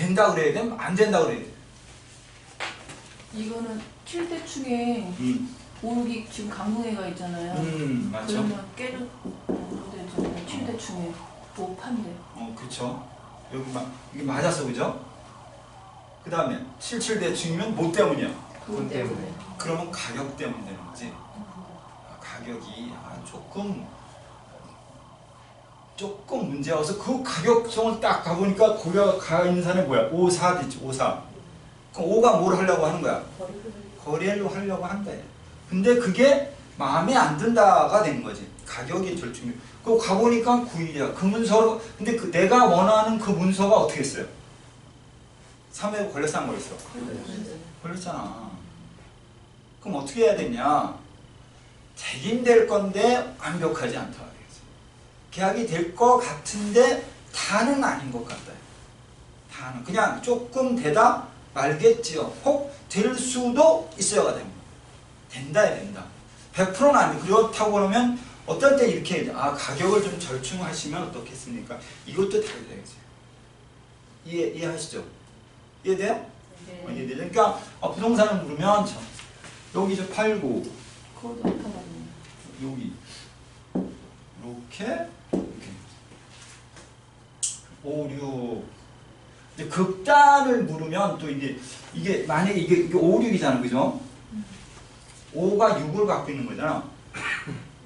된다 그래야 돼? 안 된다 그래야 돼? 이거는 7대 충에 음, 오육이 지금 강릉에가 있잖아요. 음 맞죠? 그러면 깨를 되잖아요. 7대 충에 오판대. 어, 그쵸. 여기 막, 이게 맞았어, 그죠? 그 다음에 77대 충이면 뭐 때문이야? 돈 때문에. 그러면 가격 때문에 되는 거지. 아, 가격이 아, 조금, 조금 문제가 와서 그 가격성을 딱 가보니까 거기가 가 있는 사람이 뭐야? 54 됐지, 54. 그럼 5가 뭘 하려고 하는 거야? 거래를 하려고 한다. 근데 그게 마음에 안 든다가 된 거지. 가격이 중요. 그 가보니까 9일이야. 그 문서, 근데 그 내가 원하는 그 문서가 어떻게 했어요? 3회 걸렸어, 안 걸렸어? 걸렸잖아. 그럼 어떻게 해야 되냐? 책임될 건데 완벽하지 않다. 계약이 될 것 같은데 다는 아닌 것 같다. 다는 그냥 조금 되다 말겠지요. 혹 될 수도 있어야가 됩니다. 된다야 된다. 100%는 아니 그렇다고 그러면 어떨 때 이렇게. 아 가격을 좀 절충하시면 어떻겠습니까? 이것도 다르다겠어요. 이해 이해하시죠? 이해돼요? 어, 이해되죠? 그러니까 어, 부동산을 물으면 참 여기 이제 팔고. 여기 이렇게 5, 6 근데 극단을 물으면 또 이게 이게 만약에 이게, 이게 5, 6이잖아 그죠? 5가 6을 갖고 있는 거잖아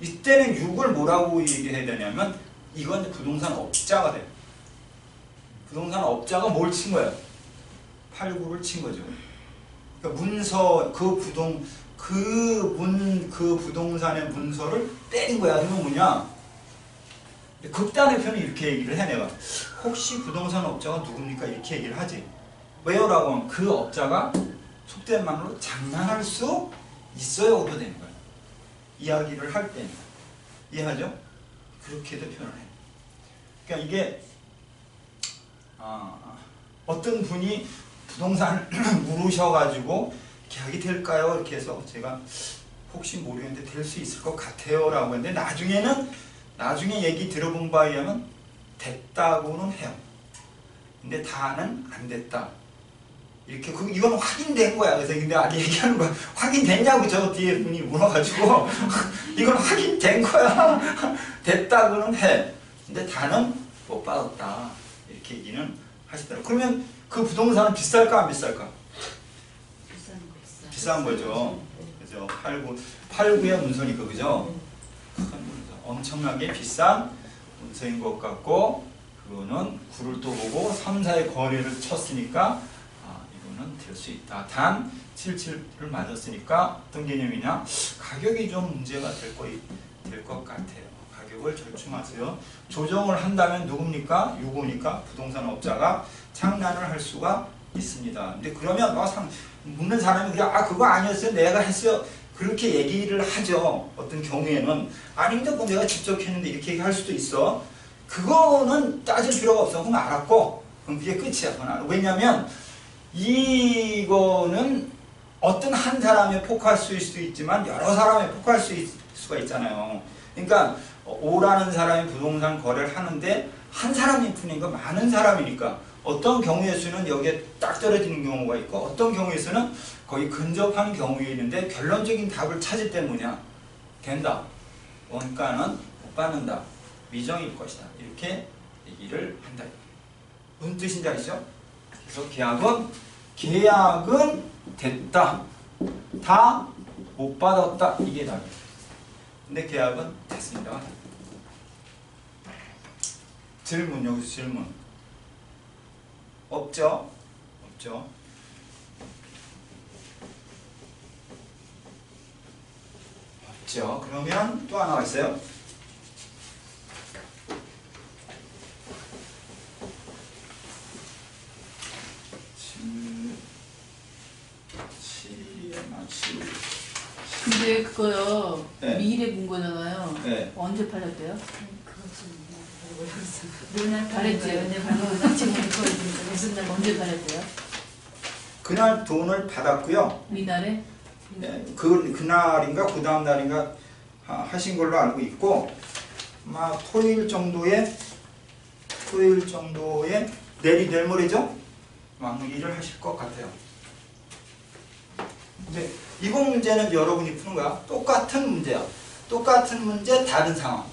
이때는 6을 뭐라고 얘기해야 되냐면 이건 부동산 업자가 돼 부동산 업자가 뭘 친 거야? 8, 9를 친 거죠 그러니까 문서 그 부동 그문그 부동산의 문서를 때린 거야. 그러면 뭐냐? 극단의 편이 이렇게 얘기를 해 내가. 혹시 부동산 업자가 누굽니까? 이렇게 얘기를 하지. 왜요 라고 하면 그 업자가 속된 말로 장난할 수 있어요로 되는 거야. 이야기를 할 때. 이해하죠? 그렇게도 표현을 해. 그러니까 이게 아, 어떤 분이 부동산을 물으셔가지고 계약이 될까요? 이렇게 해서 제가 혹시 모르겠는데 될 수 있을 것 같아요 라고 했는데 나중에는 나중에 얘기 들어본 바에 의하면 됐다고는 해요. 근데 다는 안 됐다. 이렇게 그 이건 확인된 거야. 그래서 근데 아니 얘기하는 거야. 확인됐냐고 저 뒤에 분이 물어가지고. 이건 확인된 거야. 됐다고는 해. 근데 다는 못 받았다. 이렇게 얘기는 하시더라고요 그러면 그 부동산은 비쌀까 안 비쌀까? 비싼 거죠. 그죠? 89, 89의 문서니까 그죠? 큰 문서. 엄청나게 비싼 문서인 것 같고 그거는 구를 또 보고 3, 4의 거래를 쳤으니까 아, 이거는 될 수 있다. 단 77을 맞았으니까 어떤 개념이냐? 가격이 좀 문제가 될 거, 될것 같아요. 가격을 절충하세요. 조정을 한다면 누굽니까? 유고니까 부동산 업자가 장난을 할 수가 있습니다. 근데 그러면 어, 상, 묻는 사람이 그래 아 그거 아니었어요 내가 했어요 그렇게 얘기를 하죠. 어떤 경우에는 아닌데 뭐 내가 직접 했는데 이렇게 얘기할 수도 있어. 그거는 따질 필요가 없어. 그건 알았고. 그럼 그게 끝이야. 그건. 왜냐면 이거는 어떤 한 사람에 폭할 수도 있지만 여러 사람에 폭할 수 있, 수가 있잖아요. 그러니까 오라는 사람이 부동산 거래를 하는데 한 사람이 푸니까 많은 사람이니까 어떤 경우에서는 여기에 딱 떨어지는 경우가 있고 어떤 경우에서는 거의 근접한 경우에 있는데 결론적인 답을 찾을 때 뭐냐? 된다. 원가는 못 받는다. 미정일 것이다. 이렇게 얘기를 한다. 무슨 뜻인지 아시죠? 그래서 계약은 계약은 됐다. 다 못 받았다. 이게 답이에요. 근데 계약은 됐습니다. 질문 여기서 질문 없죠? 없죠? 없죠. 그러면 또 하나가 있어요. 근데 그거요. 네. 미래 본 거잖아요. 네. 언제 팔렸대요? 지금 그거 무슨 날 언제 팔렸대요? 그날 돈을 받았고요. 이날에? 예, 그 그날인가 그 다음 날인가 하- 하신 걸로 알고 있고 아마 토요일 정도에 토요일 정도에 내일이 내일 모레죠? 왕리를 하실 것 같아요. 근데 이거 문제는 여러분이 푸는 거야. 똑같은 문제야. 똑같은 문제, 다른 상황.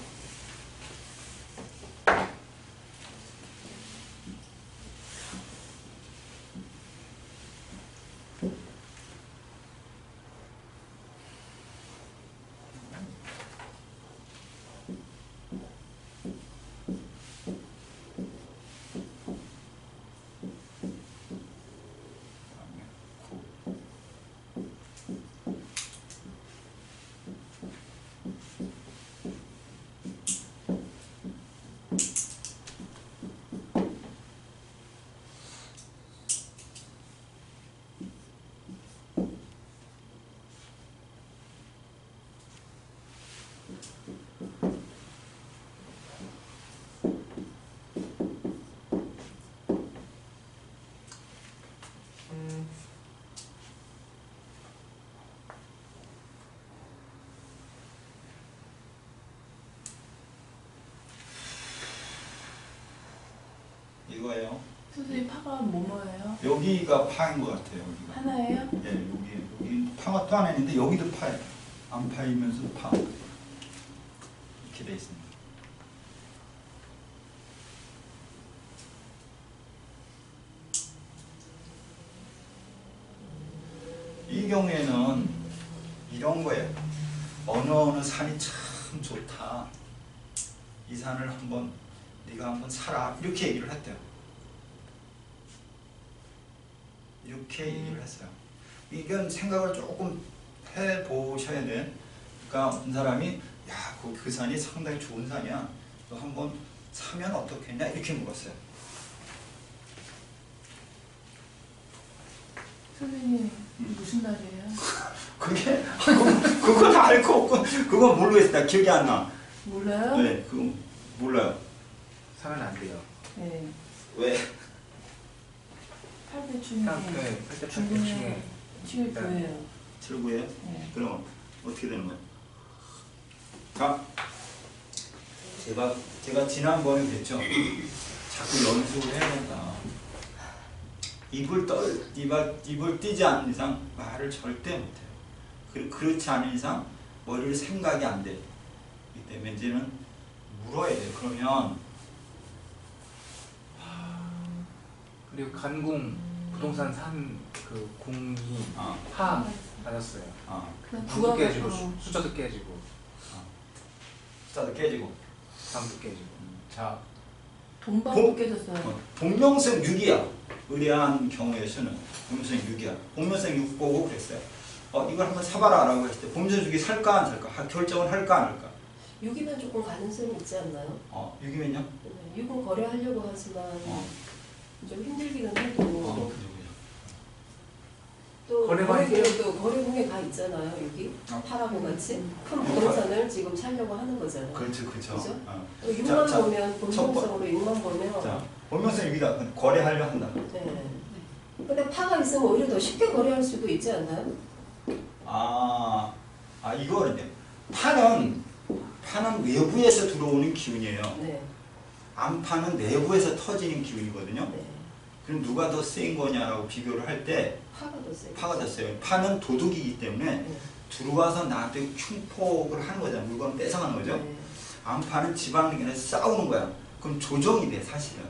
이거예요. 선생님 파가 뭐뭐예요? 여기가 파인 것 같아요. 여기가. 하나예요? 예, 여기 여기 파가 또 하나 있는데 여기도 파예요. 안 파이면서 파. 이렇게 돼 있습니다. 이 경우에는 이런 거예요. 어느 어느 산이 참 좋다. 이 산을 한번 네가 한번 사라 이렇게 얘기를 했대요. 이렇게 얘기를 했어요. 이건 생각을 조금 해 보셔야 돼. 그러니까 어떤 사람이 야, 그, 그 산이 상당히 좋은 산이야. 너 한번 사면 어떻겠냐 이렇게 물었어요. 선생님 음. 무슨 날이에요? 그게 그건, 알고 없고 그건 모르겠다. 기억이 안 나. 몰라요? 네, 그건 몰라요. 사면 안 돼요. 네. 왜? 8대 중에 딱 네, 그때 중에 7 교예요. 철구예요? 네. 그럼 어떻게 되는 거예요? 자, 제가 제가 지난번에 그랬죠. 자꾸 연습을 해야 된다. 입을 떨 입을 입을 띄지 않는 이상 말을 절대 못해요. 그, 그렇지 않은 이상 머리를 생각이 안 돼. 이 때문에 이제는 물어야 돼. 그러면 그리고 간궁 부동산 산 그 공이 아, 파 맞았어요. 아, 그냥 방도 깨지고 어. 수- 숫자도 깨지고 숫자도 깨지고. 방도 깨지고. 자, 돈방도 돈- 깨졌어요. 어, 본명성 6이야. 의뢰한 경우에서는 본명성 6이야. 본명성 6 보고 그랬어요. 어, 이걸 한번 사봐라 라고 했을 때 본명성 6이 살까 안 살까? 하- 결정을 할까 안 할까? 6이면 조금 가능성이 있지 않나요? 어, 6이면요? 네, 6은 거래하려고 하지만 어, 좀 힘들기는 어, 해도 그죠. 또 거래가 거래에 또 거래공에 가 있잖아요 여기 어. 파라고 같이 음. 큰 부동산을 지금 사려고 하는 거잖아요. 그렇죠, 그렇죠. 그죠? 어. 또 6만 자, 자, 보면 본명성으로 6만 보면 자, 본명성 6이다. 거래하려 한다. 네. 근데 파가 있으면 오히려 더 쉽게 거래할 수도 있지 않나요? 아, 아 이거는요. 파는 파는 외부에서 들어오는 기운이에요. 네. 안파는 내부에서 터지는 기운이거든요. 네. 그럼 누가 더 센 거냐라고 비교를 할 때 파가 더 세요. 파가 더 세요. 파는 도둑이기 때문에 네. 들어와서 나한테 흉폭을 하는 거잖아. 물건 뺏어가는 거죠. 네. 안파는 지방에서 싸우는 거야. 그럼 조정이 돼 사실은.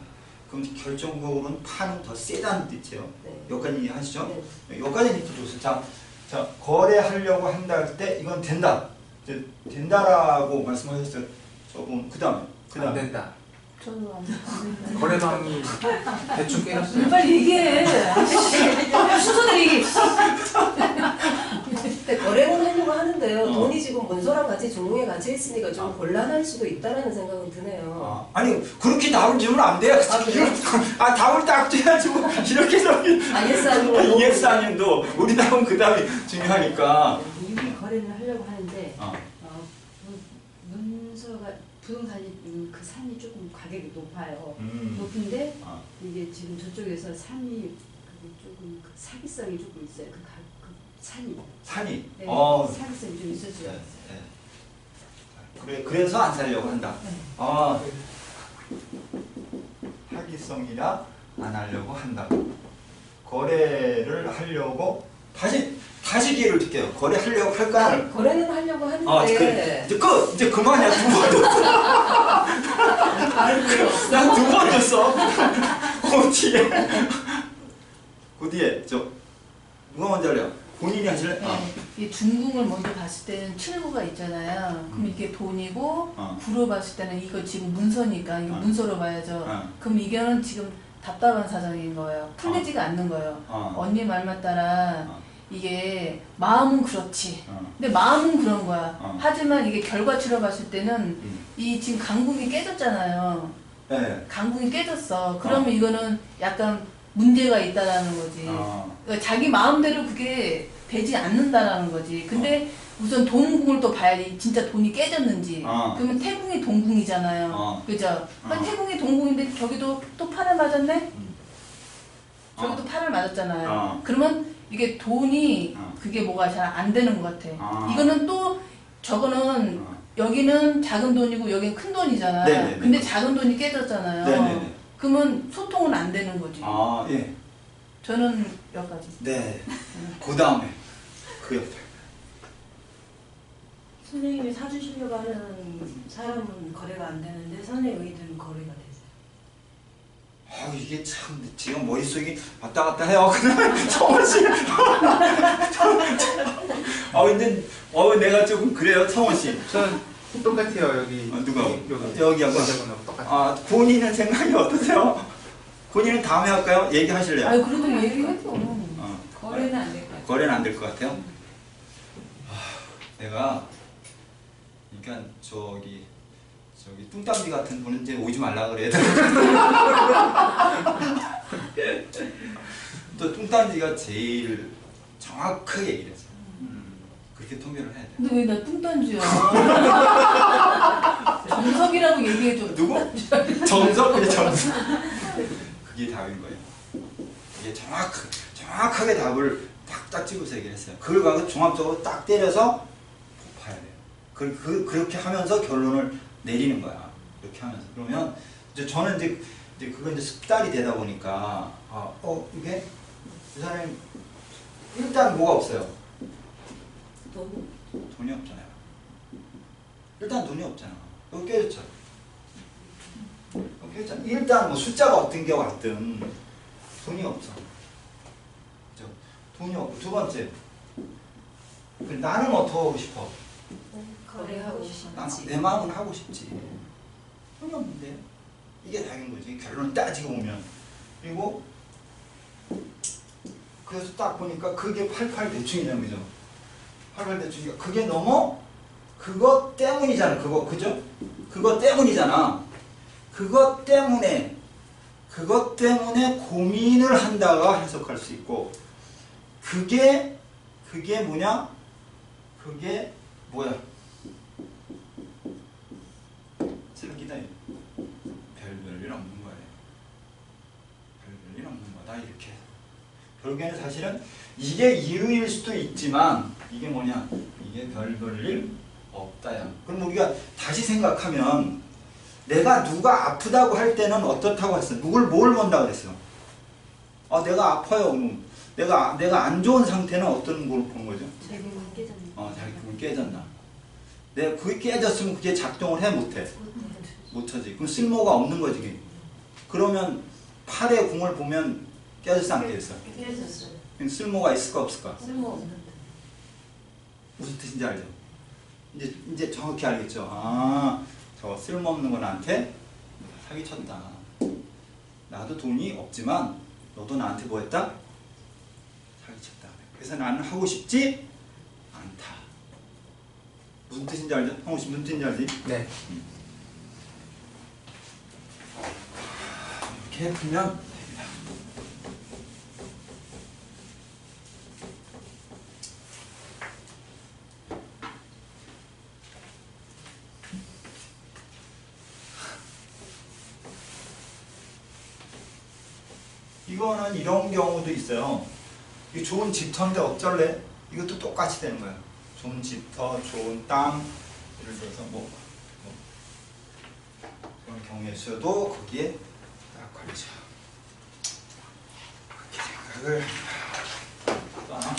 그럼 결정적으로는 파는 더 세다는 뜻이에요. 네. 여기까지 이해하시죠? 네. 여기까지 이해 줬어요. 자, 자 거래하려고 한다 할 때 이건 된다. 된다라고 말씀하셨어요. 저분 그 다음에 그안 다음에 된다. 저도 안 된다. 거래방이 대충 깨졌어요. 빨리 얘기해. 순서대로 얘기해. 근데 거래는 하려고 하는데요. 어. 돈이 지금 문서랑 같이 종류에 갇혀 있으니까 좀 아. 곤란할 수도 있다라는 생각은 드네요. 아, 아니 그렇게 답을 주면 안 돼요. 아, 그래요? 아 답을 딱 줘야지 뭐 이렇게 저기 IS 아니고 EX 아닌도 우리 답은 그 답이 중요하니까. 유기 거래를 하려고 하는데 어. 어, 문- 문서가 부동산이 음, 그 산이 조금 가격이 높아요. 음. 높은데 아, 이게 지금 저쪽에서 산이 그 조금 그 사기성이 조금 있어요. 그, 가, 그 산이 산이. 네, 어. 사기성이 좀수 네. 네. 그래 그래서 안 살려고 한다. 네. 아. 사기성이라 안 하려고 한다. 거래를 하려고 다시 다시 기회를 드릴게요. 거래하려고 할까? 거래는 하려고 하는데 아, 그래. 이제 끝. 이제 그만이야. 두번 줬어. 난두 번 줬어. 그 뒤에. 그 뒤에 저 누가 먼저 할래요? 본인이 하실래? 어. 네. 이 중궁을 먼저 봤을 때는 칠구가 있잖아요. 그럼 이게 돈이고 어. 구로 봤을 때는 이거 지금 문서니까 이거 어. 문서로 봐야죠. 어. 그럼 이게는 지금 답답한 사정인 거예요. 풀리지가 않는 거예요. 어. 언니 말만 따라 어. 이게 마음은 그렇지. 어. 근데 마음은 그런 거야. 어. 하지만 이게 결과치로 봤을 때는 음. 이 지금 강궁이 깨졌잖아요. 네. 강궁이 깨졌어. 그러면 이거는 약간 문제가 있다라는 거지. 어. 그러니까 자기 마음대로 그게 되지 않는다라는 거지. 근데 우선 동궁을 또 봐야지. 진짜 돈이 깨졌는지. 어. 그러면 태궁이 동궁이잖아요. 어. 그죠? 그러니까 어. 태궁이 동궁인데 저기도 또 팔을 맞았네? 음. 저기도 팔을 맞았잖아요. 어. 그러면 이게 돈이 어. 그게 뭐가 잘 안 되는 것 같아. 어. 이거는 또 저거는 어. 여기는 작은 돈이고 여기는 큰 돈이잖아. 네네네. 근데 작은 돈이 깨졌잖아요. 네네네. 그러면 소통은 안 되는 거지. 아 예. 저는 여기까지. 네. 그 다음에 그 옆에. 선생님이 사주시려고 하는 사람은 거래가 안 되는데 선생님 되세요. 아 이게 참 지금 머릿속이 왔다 갔다 해요. 그냥 성원 씨. 아 근데 어 내가 조금 그래요, 성원 씨. 저는 똑같아요 여기. 아, 누가? 여기 여기 하고? 똑같아요. 아 본인은 생각이 어떠세요? 본인은 다음에 할까요? 얘기하실래요? 아유 그래도 얘기해줘. 어. 거래는 안 될 것 같아요. 거래는 안 될 것 같아요. 아, 내가 그러니까 저기 저기 뚱딴지 같은 분은 이제 오지 말라 그래야 돼. 또 뚱딴지가 제일 정확하게 얘기를 했어요. 음. 그렇게 통계를 해야 돼. 근데 왜 나 뚱딴지야? 정석이라고 얘기해줘. 누구? 정석 그래 정석. 그게 답인 거예요. 이게 정확 정확하게 답을 딱딱 찍어서 얘기를 했어요. 그걸 가서 종합적으로 딱 때려서 봐야 돼요. 그, 그 그렇게 하면서 결론을 내리는 거야. 이렇게 하면서 그러면 이제 저는 이제 이제 그거 이제 습달이 되다 보니까 아, 어 이게 이 사람이 일단 뭐가 없어요. 돈 돈이 없잖아요. 일단 돈이 없잖아. 여기 깨졌죠. 깨졌잖아. 일단 뭐 숫자가 어떤 게 왔든 돈이 없어. 그죠? 돈이 없고 두 번째 그 나는 어떻게 하고 싶어? 거래하고 난, 싶지. 내 마음은 하고 싶지. 돈이 없는데 이게 답인 거지. 결론 따지고 보면 그리고 그래서 딱 보니까 그게 88 대충이잖아, 그죠? 88 대충이니까 그게 너무 그것 때문이잖아, 그거 그죠? 그것 때문이잖아. 그것 때문에 그것 때문에 고민을 한다가 해석할 수 있고 그게 그게 뭐냐? 그게 뭐야? 사기다. 이거. 별별 일 없는 거예요. 별별 일 없는 거다 이렇게. 결국에는 사실은 이게 이유일 수도 있지만 이게 뭐냐? 이게 별별 일 없다야. 그럼 우리가 다시 생각하면 내가 누가 아프다고 할 때는 어떻다고 했어? 누굴 뭘 본다고 그랬어? 아 내가 아파요. 그럼 내가 내가 안 좋은 상태는 어떤 걸본 거죠? 어, 자기 꿈이 깨졌나? 내가 그게 깨졌으면 그게 작동을 해 못해? 못하지. 그럼 쓸모가 없는 거지. 그게. 그러면 팔의 궁을 보면 깨졌어 안 깨졌어? 깨졌어요. 쓸모가 있을까 없을까? 쓸모 없는데. 무슨 뜻인지 알죠? 이제 이제 정확히 알겠죠? 아, 저 쓸모없는 거 나한테 사기쳤다. 나도 돈이 없지만 너도 나한테 뭐했다? 사기쳤다. 그래서 나는 하고 싶지. 무슨 뜻인지 알죠? 형우 씨 무슨 뜻인지 알지? 네. 이렇게 풀면 됩니다. 이거는 이런 경우도 있어요. 이 좋은 집터인데 어쩔래? 이것도 똑같이 되는 거예요. 좋은 집터, 좋은 땅, 예를 들어서 뭐, 뭐 그런 경우에서도 거기에 딱 걸쳐. 그렇게 또 하나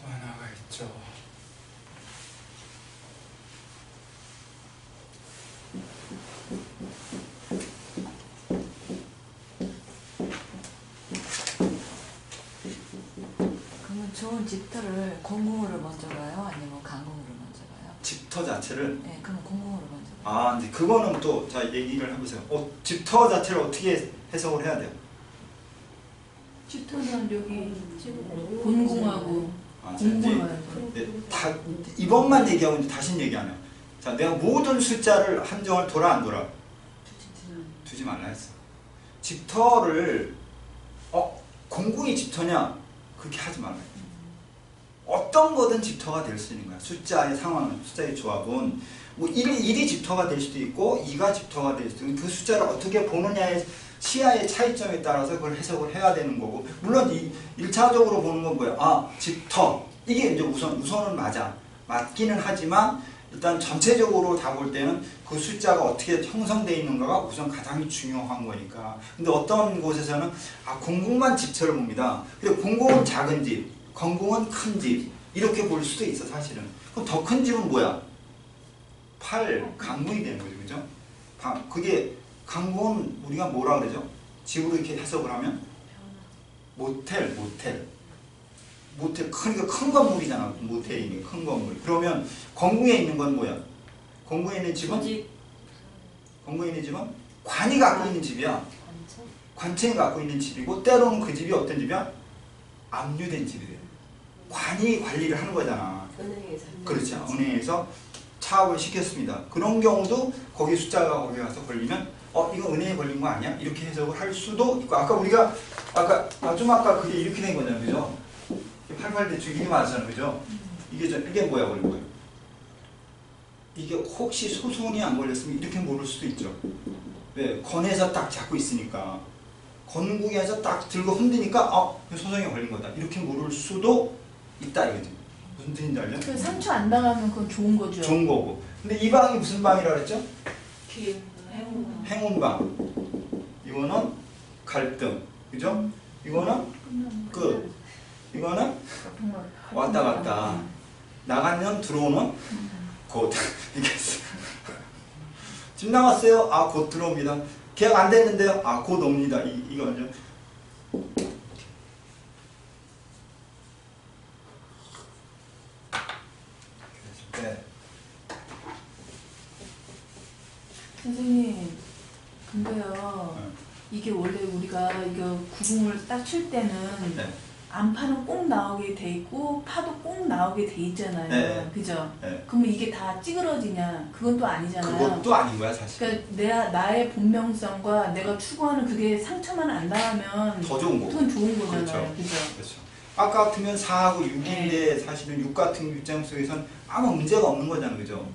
또 하나가 있죠. 좋은 집터를 공공으로 먼저 가요? 아니면 강공으로 먼저 가요? 집터 자체를 네, 그러면 공공으로 먼저 가요. 아, 근데 그거는 또 자 얘기를 해보세요. 어, 집터 자체를 어떻게 해석을 해야 돼요? 집터는 여기 본공하고 아, 자, 이제 네, 다 이번만 얘기하고 이제 다시 얘기 안 해요. 자, 내가 모든 숫자를 함정을 돌아 안 돌아 두지 말라 했어. 집터를 어 공공이 집터냐 그렇게 하지 말라. 어떤 거든 집터가 될 수 있는 거야. 숫자의 상황, 숫자의 조합은. 뭐 1이, 1이 집터가 될 수도 있고 2가 집터가 될 수도 있고 그 숫자를 어떻게 보느냐의 시야의 차이점에 따라서 그걸 해석을 해야 되는 거고. 물론 이 1차적으로 보는 건 뭐야? 아 집터. 이게 이제 우선 우선은 맞아. 맞기는 하지만 일단 전체적으로 다 볼 때는 그 숫자가 어떻게 형성되어 있는가가 우선 가장 중요한 거니까. 근데 어떤 곳에서는 아 공공만 집터를 봅니다. 근데 공공은 작은 집 건공은 큰 집 이렇게 볼 수도 있어 사실은 그럼 더 큰 집은 뭐야? 8 강문이 되는 거죠 그죠? 방- 그게 강문 우리가 뭐라 그러죠? 집으로 이렇게 해석을 하면 모텔 모텔 모텔 크니까 큰 건물이잖아 모텔이니 큰 건물 그러면 건궁에 있는 건 뭐야? 건궁에 있는 집은 건궁에 있는 집은 관이 갖고 있는 집이야 관청이 갖고 있는 집이고 때로는 그 집이 어떤 집이야? 압류된 집이래 관이 관리를 하는 거잖아 은행에서 그렇죠. 은행에서 차압을 시켰습니다. 그런 경우도 거기 숫자가 거기 가서 걸리면 어 이거 은행에 걸린 거 아니야? 이렇게 해석을 할 수도 있고 아까 우리가 아까 아, 좀 아까 그게 이렇게 된 거잖아요, 그죠? 88대 주기이 맞잖아요, 그죠? 이게 저 이게 뭐야 걸린 거예요? 이게 혹시 소송이 안 걸렸으면 이렇게 모를 수도 있죠. 왜 건에서 딱 잡고 있으니까 건국에서 딱 들고 흔드니까 어 소송이 걸린 거다 이렇게 모를 수도 있다 이거지. 무슨 뜻인지 알죠? 그 상처 안 당하면 그건 좋은 거죠. 좋은 거고. 근데 이 방이 무슨 방이라 그랬죠? 행운방. 이거는 갈등. 그죠? 이거는 끝. 이거는 왔다 갔다. 나가면 들어오는 곧. 이게 집 나갔어요. 아, 곧 들어옵니다. 계약 안 됐는데요. 아, 곧 옵니다. 이, 이거죠. 네. 선생님, 근데요, 네. 이게 원래 우리가 이거 구궁을 딱 칠 때는 네. 안파는 꼭 나오게 돼 있고 파도 꼭 나오게 돼 있잖아요. 네. 그죠? 네. 그러면 이게 다 찌그러지냐? 그건 또 아니잖아요. 그것도 아닌 거야, 사실. 그러니까 내 나의 본명성과 내가 추구하는 그게 상처만 안 당하면 더 좋은 거고. 그건 좋은 거잖아요. 그렇죠. 그죠? 그렇죠. 아까 같으면 4하고 6인데 네. 사실은 6 같은 입장 속에선 아무 문제가 없는 거잖아. 그죠?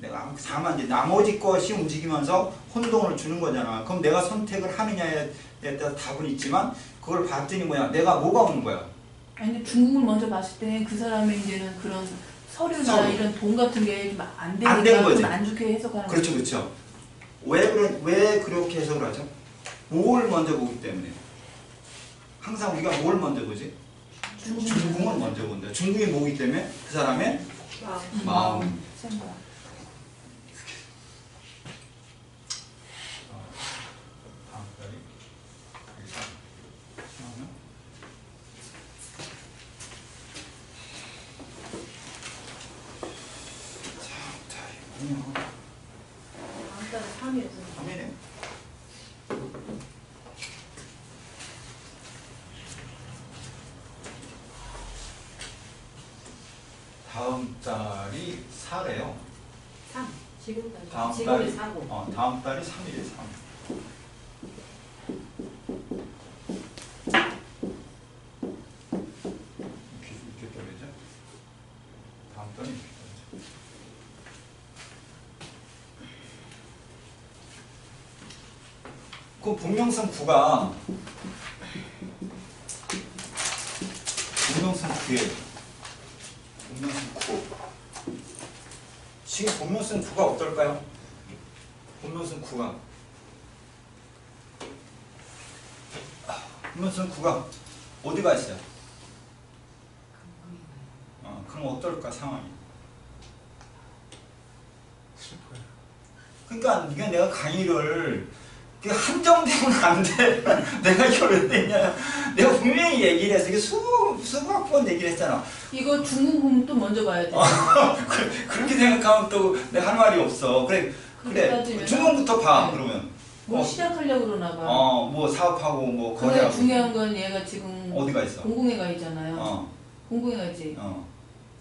내가 4만 이제 나머지 것이 움직이면서 혼동을 주는 거잖아. 그럼 내가 선택을 하느냐에 따라 답은 있지만 그걸 봤더니 뭐야? 내가 뭐가 오는 거야? 아니 근데 중국을 먼저 봤을 때 그 사람의 이제는 그런 서류나 서류. 이런 돈 같은 게안안 되니까 된 거지. 좀안 좋게 해석하는 그렇죠, 그렇죠. 왜 그런 왜 그렇게 해석을 하죠? 뭘 먼저 보기 때문에. 항상 우리가 뭘 먼저 보지? 중국. 중궁을 먼저 본다. 중궁이 뭐기 때문에 그 사람의 마음. 생각. 다음 달이 여기서 나오면 다음 달이군요. 다음 달에 3일에서 3일에 다음 달이 4래요. 3. 지금 달 다음 지금이 달이 4고. 어, 다음 달이 3일에 3. 이렇게 이렇게 떨어져. 다음 달이 이렇게 떨어져. 그 본명성 9가 본명성 9에 본명성 9 지금 본명성 구가 어떨까요? 본명성 아, 본명성 구가 어디가 있어요? 어, 그럼 어떨까 상황이? 슬퍼요. 그러니까 이게 내가 강의를 이게 한정되면 안 돼. 내가 이걸 왜 했냐? 내가 분명히 얘기를 했어. 이게 수백 수백 번 얘기를 했잖아. 이거 중국 부분 또 먼저 봐야 돼. 그- 그렇게 생각하면 또 내가 할 말이 없어. 그래 따지면 중간부터 봐 네. 그러면. 뭘 어, 시작하려고 그러나 봐. 어, 뭐 사업하고 뭐 근데 거래하고 중요한 건 얘가 지금 어디가 있어? 공공회가 있잖아요. 어, 공공회가 있지. 어,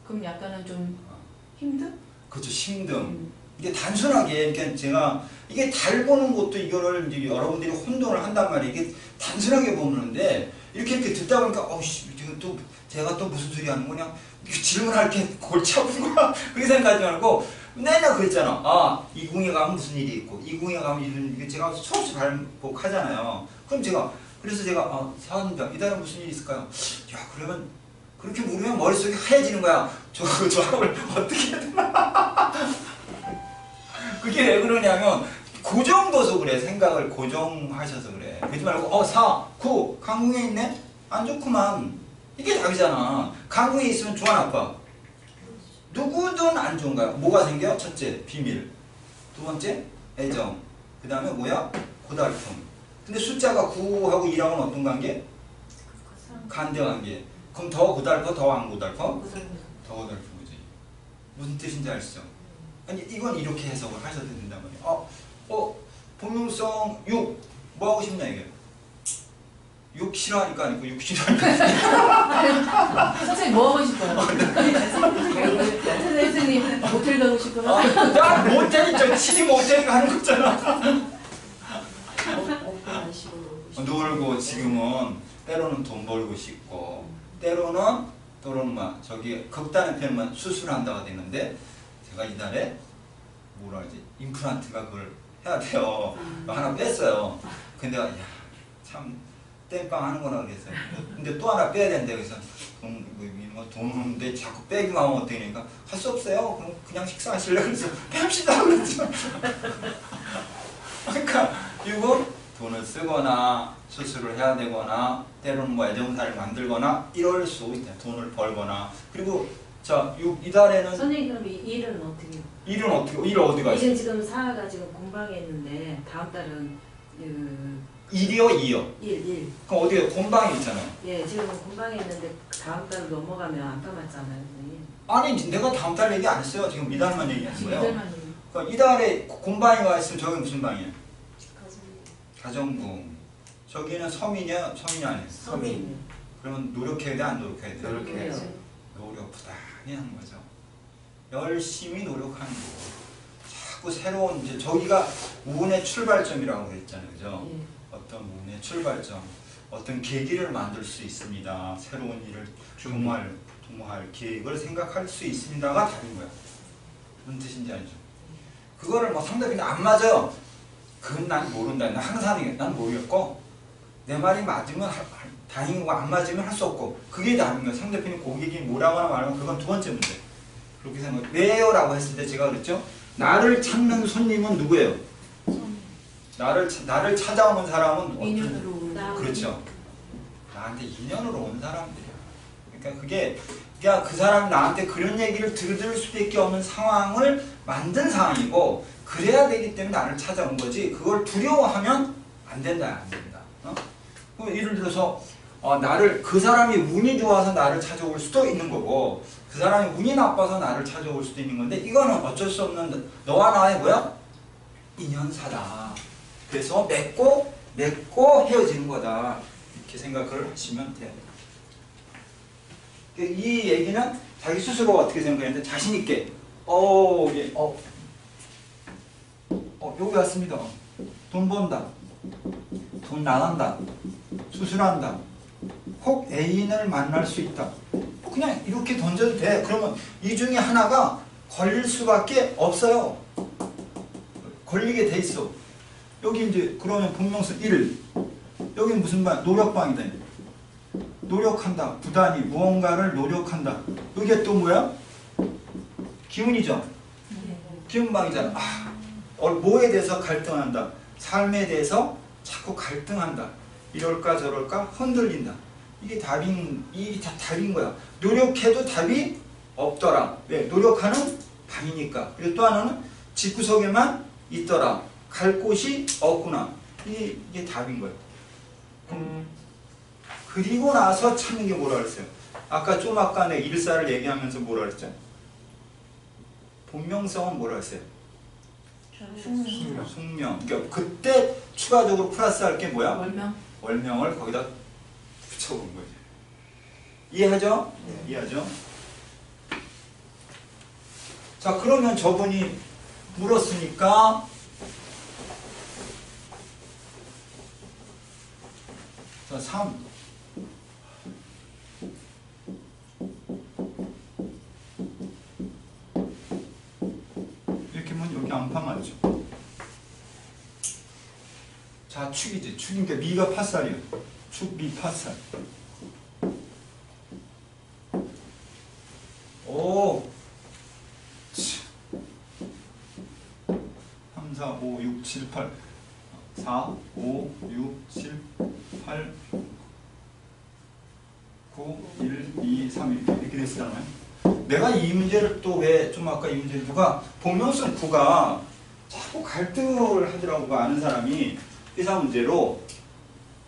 그럼 약간은 좀 어. 힘든? 그렇죠. 심등. 음. 이게 단순하게 그러니까 제가 이게 달 보는 것도 이거를 이제 여러분들이 혼돈을 한단 말이에요. 이게 단순하게 보는데 이렇게 이렇게 듣다 보니까 어씨 또 제가 또 무슨 소리 하는 거냐 질문할 게 골치 아픈 거야 그렇게 생각하지 말고 맨날 그랬잖아. 아 이궁에 가면 무슨 일이 있고 이궁에 가면 이런 이게 제가 수없이 반복하잖아요. 그럼 제가 그래서 제가 아 사원님 이달에 무슨 일이 있을까요? 야 그러면 그렇게 물으면 머릿속이 하얘지는 거야. 저, 저 학을 어떻게 해야 되나. 그게 왜 그러냐면 고정둬서 그래 생각을 고정하셔서 그래 그러지 말고 어 4, 9 강궁에 있네? 안 좋구만 이게 답이잖아 강궁에 있으면 좋아 나빠 누구든 안 좋은가요? 뭐가 생겨? 첫째 비밀 두 번째 애정 그 다음에 뭐야? 고달픔 근데 숫자가 9하고 2하고는 어떤 관계? 간대 관계 그럼 더 고달퍼 더 안 고달퍼? 더 고달프지 무슨 뜻인지 아시죠? 아니 이건 이렇게 해석을 하셔도 된단 말이에요. 어, 어, 본명성 6, 뭐 하고 싶냐 이게? 6 싫어하니까 아니고 6 싫어하니까 선생님 뭐 하고 싶어요? 선생님 모텔 가고 싶어요? 아, 나 저 치지 모텔이가 하는 거잖아. 마시고 놀고 지금은 때로는 돈 벌고 싶고 때로는 또는 막 저기 극단의 표현만 수술한다가 되는데 제가 이달에 뭐라 그러지? 임플란트가 그걸 해야 돼요. 하나 뺐어요. 근데 야 참 땜빵 하는구나 그랬어요. 근데 또 하나 빼야 된대 그래서 돈, 뭐, 뭐, 돈 없는데 자꾸 빼기만 하면 되니까 할 수 없어요 그럼 그냥 식사하실래 그래서 뺍시다 그랬죠 그러니까 이거 돈을 쓰거나 수술을 해야 되거나 때로는 뭐 애정사를 만들거나 이럴 수 있다. 돈을 벌거나 그리고 자 이- 이달에는 선생님 그럼 이 일은 어떻게? 일은 어떻게 일 어디가 있어? 일은 지금 사가 지금 공방에 있는데 다음 달은 그 일이요 이요. 일, 일. 그럼 어디에 곤방이 있잖아요. 예, 지금 공방에 있는데 다음 달 넘어가면 안 까맞잖아요, 선생님. 아니 내가 다음 달 얘기 안 했어요. 지금 이달만 얘기한 거예요. 이달만 얘기. 이달에 곤방이가 있으면 저기 무슨 방이에요? 가정부. 저기는 섬이냐 섬이냐 아니에요? 서민. 그러면 노력해야 돼 안 노력해야 돼? 노력해야죠. 노력 부단히 하는 거죠. 열심히 노력하는 거고. 자꾸 새로운 이제 저기가 운의 출발점이라고 그랬잖아요. 그죠? 예. 어떤 운의 출발점, 어떤 계기를 만들 수 있습니다. 새로운 일을 정말 도모할 계획을 생각할 수 있습니다가 답인 거야. 무슨 뜻인지 알죠? 그거를 뭐 상대방이 안 맞아요. 그건 난 모른다. 난 항상 난 모르겠고 내 말이 맞으면 다행이고 안 맞으면 할 수 없고 그게 답인 거야. 상대편이 고객이 뭐라고 말하면 그건 두 번째 문제. 그렇게 생각. 왜요 라고 했을 때 제가 그랬죠. 나를 찾는 손님은 누구예요? 나를 차- 나를 찾아오는 사람은 어떤 그렇죠. 나한테 인연으로 온 사람들이야. 그러니까 그게 그냥 그 사람이 나한테 그런 얘기를 들을 수밖에 없는 상황을 만든 상황이고 그래야 되기 때문에 나를 찾아온 거지. 그걸 두려워하면 안 된다, 안 된다. 어? 그럼 예를 들어서 어, 나를 그 사람이 운이 좋아서 나를 찾아올 수도 있는 거고 그 사람이 운이 나빠서 나를 찾아올 수도 있는 건데 이거는 어쩔 수 없는 너와 나의 뭐야? 인연사다. 그래서 맺고 맺고 헤어지는 거다. 이렇게 생각을 하시면 돼요. 그이 얘기는 자기 스스로 어떻게 생각했는데 자신 있게 어, 예, 어, 어, 여기 왔습니다. 돈 번다. 돈 나간다. 수술한다. 혹 애인을 만날 수 있다. 뭐 그냥 이렇게 던져도 돼. 그러면 이 중에 하나가 걸릴 수밖에 없어요. 걸리게 돼 있어. 여기 이제 그러면 본명사 1. 여기 무슨 방? 노력방이다. 노력한다. 부단히 무언가를 노력한다. 이게 또 뭐야? 기운이죠. 기운방이잖아. 아, 어, 뭐에 대해서 갈등한다. 삶에 대해서 자꾸 갈등한다. 이럴까 저럴까 흔들린다. 이게 답인 이게 다 답인 거야. 노력해도 답이 없더라. 왜? 노력하는 방이니까. 그리고 또 하나는 집구석에만 있더라. 갈 곳이 없구나. 이게, 이게 답인 거예요. 음, 그리고 나서 찾는 게 뭐라 그랬어요? 아까 좀 아까 내 일사를 얘기하면서 뭐라 그랬죠? 본명성은 뭐라 했어요? 숙명. 숙명. 그러니까 그때 추가적으로 플러스 할 게 뭐야? 월명. 월명을 거기다 붙여본 거죠. 이해하죠? 이해하죠? 자 그러면 저분이 물었으니까 자 3. 이렇게 하면 여기 안파 맞죠? 자, 축이지. 축이니까 미가 파살이에요. 축, 미, 파살. 오. 치. 3, 4, 5, 6, 7, 8. 4, 5, 6, 7, 8, 9, 1, 2, 3 이렇게, 이렇게 됐잖아요. 내가 이 문제를 또 왜 좀 아까 이 문제를 누가 본명성 9가 자꾸 갈등을 하더라고 그 아는 사람이 회사 문제로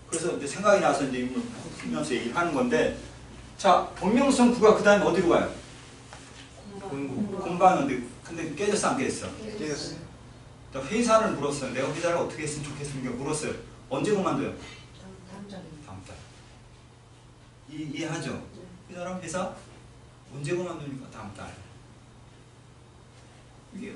그래서 이제 생각이 나서 이제 이걸 풀면서 얘기를 하는 건데 자 본명성 9가 그 다음에 어디로 가요? 공부 공부하는데 근데 깨졌어 안 깨졌어? 깨졌어요. 나 회사를 물었어요. 내가 회사를 어떻게 했으면 좋겠습니까? 물었어요. 언제 그만둬요? 다음 장에 다음 달. 이, 이해하죠? 이 사람 회사 언제 그만두니까? 다음 달. 이게